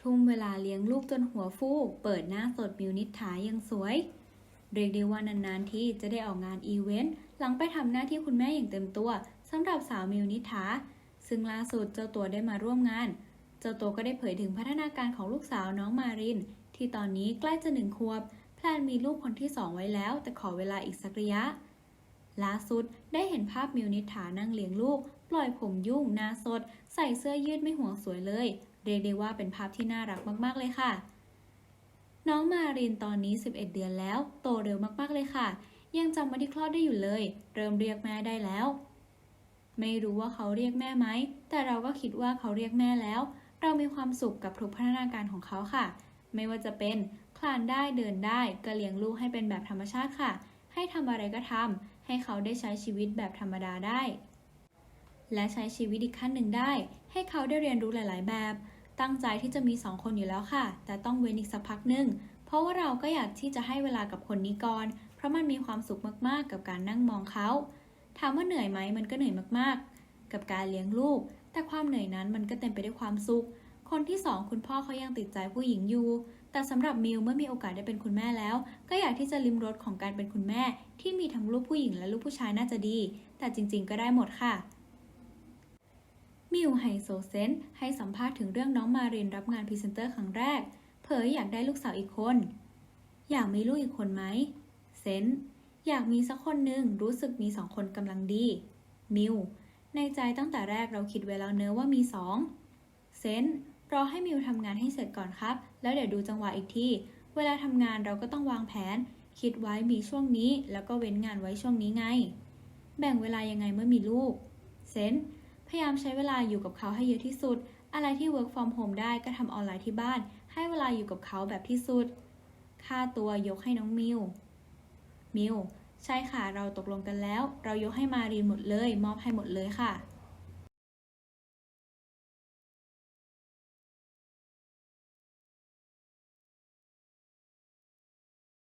ทุ่มเวลาเลี้ยงลูกจนหัวฟู เปิดหน้าสดมิวนิษฐายังสวย เรียกได้ว่านานๆที่จะได้ออกงานอีเวนต์หลังไปทำหน้าที่คุณแม่อย่างเต็มตัวสำหรับสาวมิวนิษฐา ซึ่งล่าสุดเจ้าตัวได้มาร่วมงาน เจ้าตัวก็ได้เผยถึงพัฒนาการของลูกสาวน้องมาริน ที่ตอนนี้ใกล้จะหนึ่งขวบแพลนมีลูกคนที่สองไว้แล้ว แต่ขอเวลาอีกสักระยะล่าสุดได้เห็นภาพมิวนิษฐานั่งเลี้ยงลูก ปล่อยผมยุ่งหน้าสด ใส่เสื้อยืดไม่ห่วงสวยเลย เรียกได้ว่าเป็นภาพที่น่ารักมากๆเลยค่ะ น้องมารินตอนนี้ 11 เดือนแล้ว โตเร็วมากๆเลยค่ะ ยังจำวันที่คลอดได้อยู่เลย เริ่มเรียกแม่ได้แล้ว ไม่รู้ว่าเขาเรียกแม่ไหม แต่เราก็คิดว่าเขาเรียกแม่แล้ว เรามีความสุขกับทุกพัฒนาการของเขาค่ะ ไม่ว่าจะเป็นคลานได้เดินได้ก็เลี้ยงลูกให้เป็นแบบธรรมชาติค่ะ ให้ทำอะไรก็ทำให้เขาได้ใช้ชีวิตแบบธรรมดาได้ และใช้ชีวิตอีกขั้นหนึ่งได้ ให้เขาได้เรียนรู้หลาย ๆ แบบ ตั้งใจที่จะมีสองคนอยู่แล้วค่ะ แต่ต้องเว้นอีกสักพักหนึ่งเพราะว่าเราก็อยากที่จะให้เวลากับคนนี้ก่อน เพราะมันมีความสุขมาก ๆ กับการนั่งมองเขาถามว่าเหนื่อยไหมมันก็เหนื่อยมาก ๆ กับการเลี้ยงลูก แต่ความเหนื่อยนั้นมันก็เต็มไปด้วยความสุข คนที่สองคุณพ่อเขายังติดใจผู้หญิงอยู่แต่สำหรับมิวเมื่อมีโอกาสได้เป็นคุณแม่แล้ว ก็อยากที่จะลิมรสของการเป็นคุณแม่ ที่มีทั้งลูกผู้หญิงและลูกผู้ชายน่าจะดี แต่จริงๆก็ได้หมดค่ะ มิวไฮโซเซนให้สัมภาษณ์ถึงเรื่องน้องมารินรับงานพรีเซนเตอร์ครั้งแรก เผยอยากได้ลูกสาวอีกคน อยากมีลูกอีกคนไหมเซนอยากมีสักคนหนึ่งรู้สึกมีสองคนกำลังดี มิวในใจตั้งแต่แรกเราคิดไว้แล้วเนื้อว่ามีสองเซนรอให้มิวทำงานให้เสร็จก่อนครับ แล้วเดี๋ยวดูจังหวะอีกที เวลาทำงานเราก็ต้องวางแผน คิดไว้มีช่วงนี้ แล้วก็เว้นงานไว้ช่วงนี้ไง แบ่งเวลายังไงเมื่อมีลูก เซน พยายามใช้เวลาอยู่กับเขาให้เยอะที่สุด อะไรที่ work from home ได้ก็ทำออนไลน์ที่บ้าน ให้เวลาอยู่กับเขาแบบที่สุด ค่าตัวยกให้น้องมิว มิว ใช่ค่ะ เราตกลงกันแล้ว เรายกให้มารีนหมดเลย มอบให้หมดเลยค่ะ